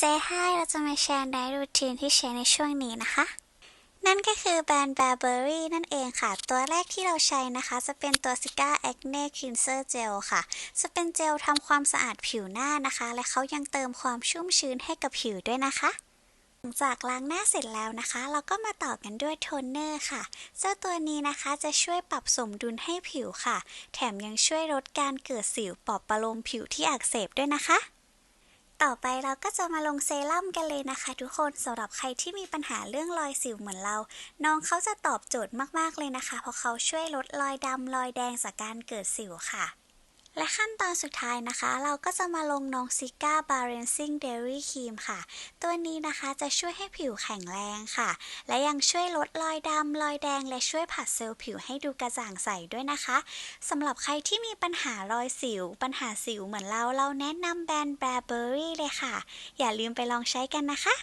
เซฮายเราจะมาแชร์ไดรูทีนที่ใช้ในช่วงนี้นะคะ นั่นก็คือแบรนด์ Burberry นั่นเองค่ะ ตัวแรกที่เราใช้นะคะ จะเป็นตัว Sika Acne Cleanser Gel ค่ะ จะเป็นเจลทำความสะอาดผิวหน้านะคะ และเขายังเติมความชุ่มชื้นให้กับผิวด้วยนะคะหลังจากล้างหน้าเสร็จแล้วนะคะ เราก็มาต่อกันด้วยโทนเนอร์ค่ะ เจ้าตัวนี้นะคะจะช่วยปรับสมดุลให้ผิวค่ะ แถมยังช่วยลดการเกิดสิวปอบประโลมผิวที่อักเสบด้วยนะคะ ต่อไปเราก็จะมาลงเซรั่มกันเลยนะคะทุกคนสำหรับใครที่มีปัญหาเรื่องรอยสิวเหมือนเรา น้องเขาจะตอบโจทย์มากๆเลยนะคะ เพราะเขาช่วยลดรอยดำรอยแดงจากการเกิดสิวค่ะ และขั้นตอนสุดท้ายนะคะ เราก็จะมาลงน้องซิก้าบา r เรนซิ่งเดลี่ครีมค่ะ ตัวนี้นะคะจะช่วยให้ผิวแข็งแรงค่ะ และยังช่วยลดรอยดำรอยแดง และช่วยผัดเซลล์ผิวให้ดูกระจ่างใสด้วยนะคะสำหรับใครที่มีปัญหารอยสิว ปัญหาสิวเหมือนเราเราแนะนำแบรนด์แบร์เบอรี่เลยค่ะ อย่าลืมไปลองใช้กันนะคะ